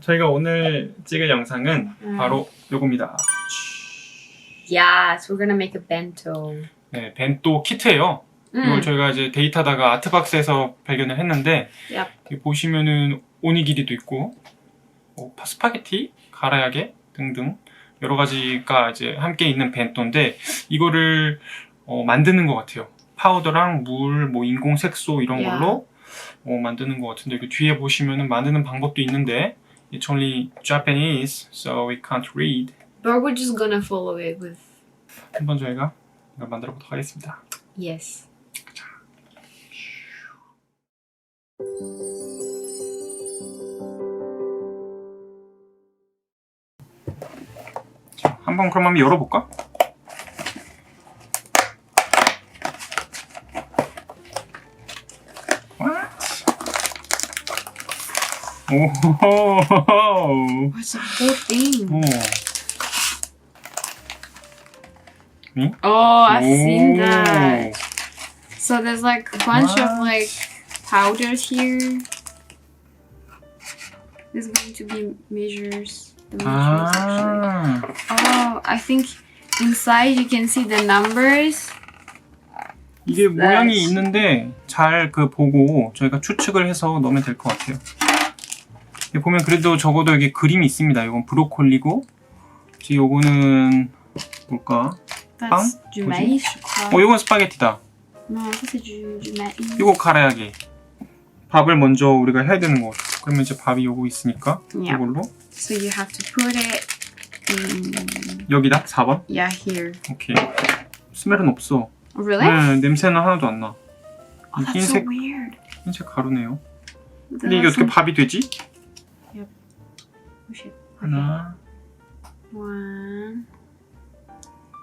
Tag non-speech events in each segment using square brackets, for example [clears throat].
저희가 오늘 찍을 영상은 음. 바로 요겁니다. Yes, we're gonna make a bento. 네, 벤또 키트예요. 이걸 음. 저희가 이제 데이트하다가 아트박스에서 발견을 했는데 Yep. 여기 보시면은 오니기리도 있고 뭐 파- 스파게티, 가라야게 등등 여러 가지가 이제 함께 있는 벤또인데 이거를 어, 만드는 것 같아요. 파우더랑 물, 뭐 인공 색소 이런 Yeah. 걸로 어, 만드는 것 같은데 그 뒤에 보시면은 만드는 방법도 있는데 it's only Japanese, so we can't read. But we're just gonna follow it with 한번 저희가 이걸 만들어 보도록 하겠습니다. yes. 자, 한번 그럼 한번 열어볼까? 오호호호. What's the whole thing? 오. Oh, I've seen 오. that. So there's like a bunch of like powders here. There's going to be measures. The measures actually. 아, Oh, I think inside you can see the numbers. 이게 모양이. 있는데 잘 그 보고 저희가 추측을 해서 넣으면 될 것 같아요. 보면 그래도 적어도 여기 그림이 있습니다. 이건 브로콜리고, 지금 요거는 뭘까? That's du Would maïs, je crois. 어, 요건 스파게티다. Non, ça c'est du, du maïs. 이거 가라야게. 밥을 먼저 우리가 해야 되는 거 같아. 그러면 이제 밥이 요거 있으니까 Yeah. 이걸로 So you have to put it in, 여기다 4번. yeah, here. 오케이. 스멜은 없어. Oh, really? 네, 냄새는 하나도 안 나. Oh, that's 흰색 so weird. 흰색 가루네요. 근데 이게 어떻게 밥이 되지? Oh, shit. 하나. One.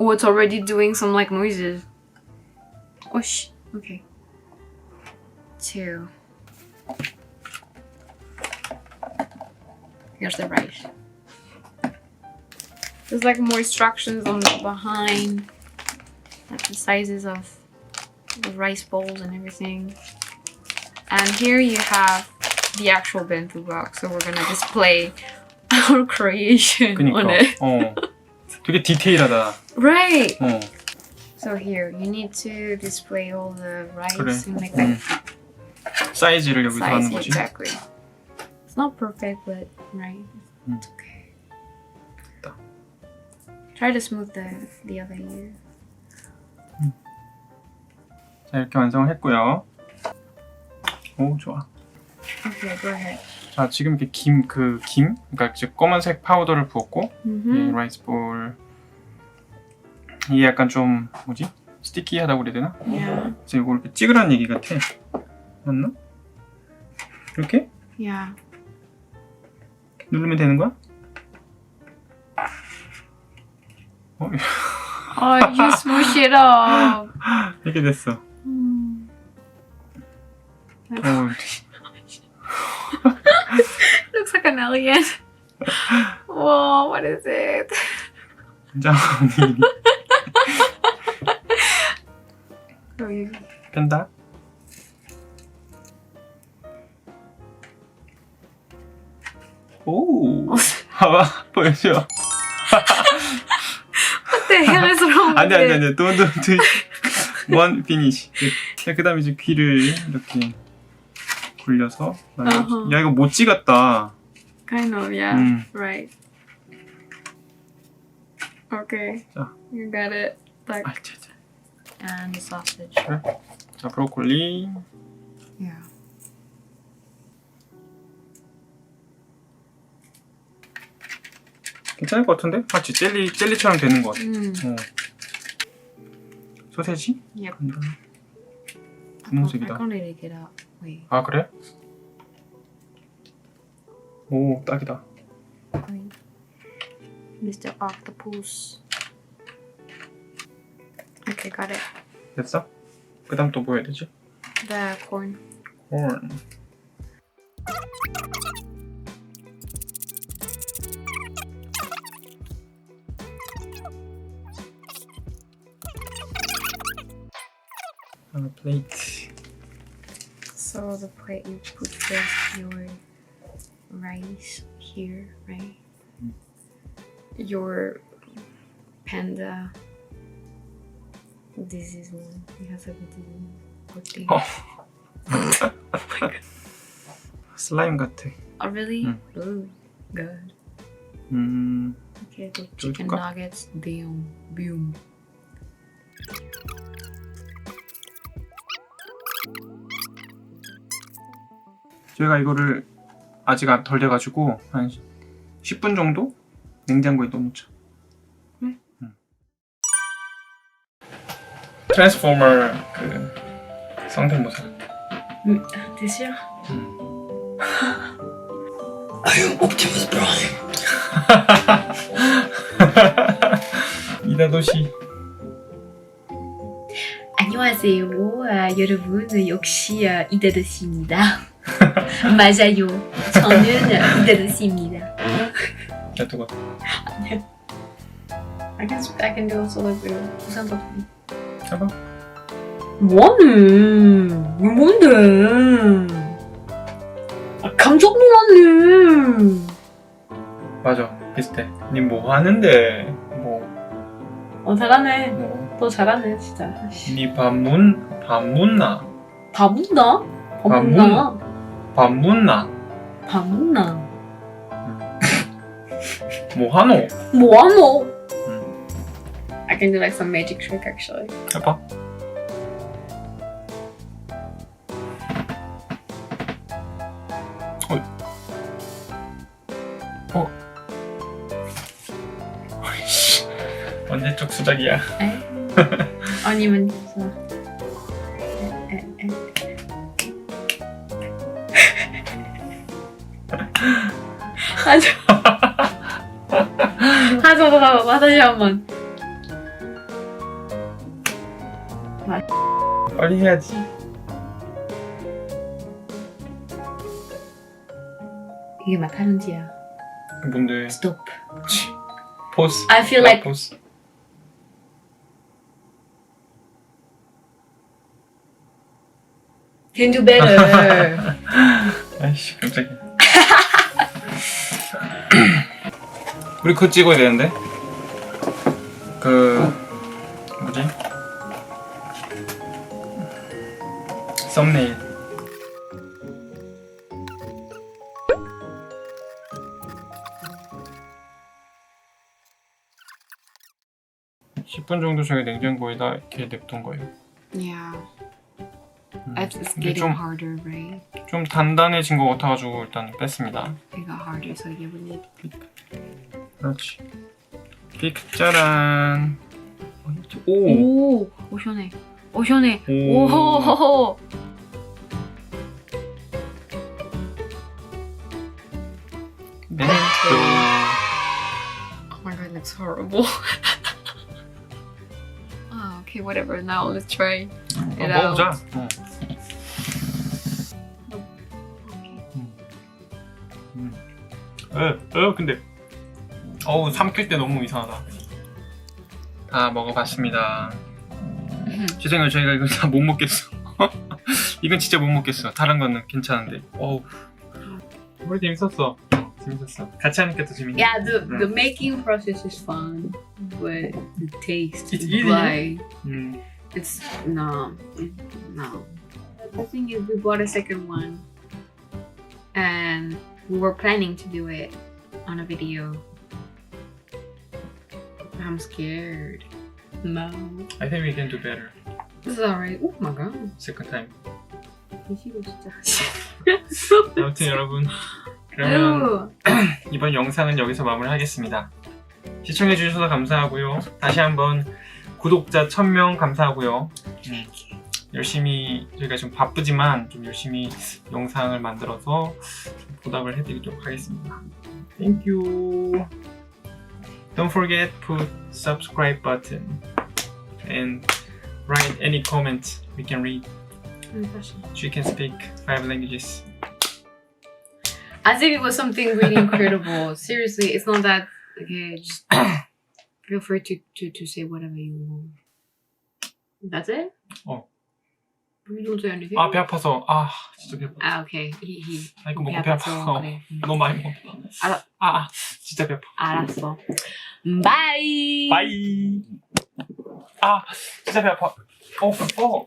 Oh, it's already doing some like noises. Oh sh. Okay. Two. Here's the rice. There's like more instructions on the behind, like the sizes of the rice bowls and everything. And here you have the actual bento box, so we're gonna display our [laughs] creation on 그니까. it. 어. 되게 디테일하다. Right. 어. So here you need to display all the rice 그래. and make 음. that 사이즈를 여기서 size 하는 거지. exactly. It's not perfect, but right, Mm. it's okay. 됐다. Try to smooth the the other ear. 자, 이렇게 완성을 했고요. 오, 좋아. Okay, go ahead. 자, 지금 이렇게 김, 그 김, 그러니까 이제 검은색 파우더를 부었고, 이 Mm-hmm. 라이스 볼. 이게 약간 좀, 뭐지? 스티키하다고 그래야 되나? Yeah. 그래서 이거 이렇게 찍으라는 얘기 같아. 맞나? 이렇게? Yeah. 누르면 되는 거야? 어, Oh, you smoosh it up. 이렇게 됐어. Hmm. 어, Looks like an alien. Whoa, what is it? 진짜 언니 Okay. 뺀다. 오, 봐봐, 보여줘. Wrong with 안돼 안돼? 안돼, don't don't do it. one finish. 그 다음에 이제 귀를 이렇게 굴려서. 야 이거 못 찍었다. Kind of, yeah. 음. Right. Okay. 자. You got it. Like 아, 자, 자. and the sausage. 자 브로콜리. Yeah. 괜찮을 것 같은데? 마치 젤리 젤리처럼 되는 것 같아. Mm. 어. 소세지? Yep. 간다. I 분홍색이다. can't really get out. Wait. 아 그래? 오 딱이다. wait. Mr. Octopus. Okay, got it. 됐어? 그다음 또 뭐 해야 되지? The corn. corn. On a plate. So the plate you put first your rice here, right? Mm. Your panda. This is one. It has a good, good thing. Oh. 슬라임 같아. Oh, really? Mm. Ooh, good. 음, Okay, the 좀 chicken 줄까? nuggets. Boom, boom. 저희가 이거를 아직 안덜 돼가지고 한 10분 정도 냉장고에 넣어놓자. 네. 음. 트랜스포머 그 성대모사. T'es sûr? I am Optimus Prime. 이다도시. 안녕하세요. 아, 여러분 역시 아, 이다도씨입니다. 맞아요. 저는 이다도씨입니다. 야도가. I can I can do also like the 덕분에. 해봐. 뭐하는? 이거 뭔데? 아, 깜짝 놀랐네. 맞아. 비슷해. 니 뭐 하는데? 뭐, 어 잘하네. 뭐. 너 잘하네 진짜. 니 반문, 반문나. 다 묻나? 다다 묻나? 반문나. 다 묻나? 뭐 하노? 뭐하노? I can do like some magic trick actually. 해봐. 어. 어. 어이씨. 언제적 수작이야. 아니면 진짜. 하죠. [laughs] 하죠, 하죠, 다시 한 번. 빨리 해야지. 이게 마카롱지야. 뭔데? 스톱. 포스. I feel like 포스. can do better. [laughs] 아이씨 깜짝이야. [clears throat] 우리 그거 찍어야 되는데. 그 뭐지? 썸네일. (10분) 정도 저희 냉장고에다 이렇게 냅둔 거예요. 음, it's, it's 근데 getting 좀, harder, right? 좀 단단해진 것 같아가지고 일단 뺐습니다. It got harder, so you would need. 그렇지. 픽 짜란. 오. 오, 오 시원해. 오 시원해. 오. 오. 멘토. Oh my god, looks horrible. oh, okay, whatever. Now let's try 어, it 먹어보자. out. 어. 어, 어, 근데 어우 삼킬 때 너무 이상하다. 다 먹어봤습니다. 죄송해요, 저희가 이거 다 못 먹겠어. 이건 진짜 못 먹겠어. 다른 거는 괜찮은데. 어우. 우리 재밌었어. 재밌었어. 같이 하니까 더 재밌네. yeah, the the making process is fun, but the taste It's is easy. like 음, it's no, no. The thing is, we bought a second one, and we were planning to do it on a video. I'm scared. No, I think we can do better. this is alright. Oh my god, Second time. 이거 진짜. 아무튼 여러분 그러면. 이번 영상은 여기서 마무리하겠습니다. 시청해 주셔서 감사하고요. 다시 한번 구독자 1000명 감사하고요. 음, 열심히 저희가 좀 바쁘지만 좀 열심히 영상을 만들어서 좀 보답을 해드리도록 하겠습니다. Thank you. Don't forget put subscribe button and write any comment we can read. She can speak five languages. As if it was something really incredible. Seriously, [laughs] it's not that. Okay, just feel free to, to, to say whatever you want. That's it? Oh. Say anything. 아배 아파서 아 진짜 배 아파 아. He, he. 아 이거 먹고 배배 아파 아파서 어, 그래. [laughs] 너무 많이 먹었다 알아. 아, 아 진짜 배 아파 알았어. 바이. 빠이 아 진짜 배 아파 어, 어.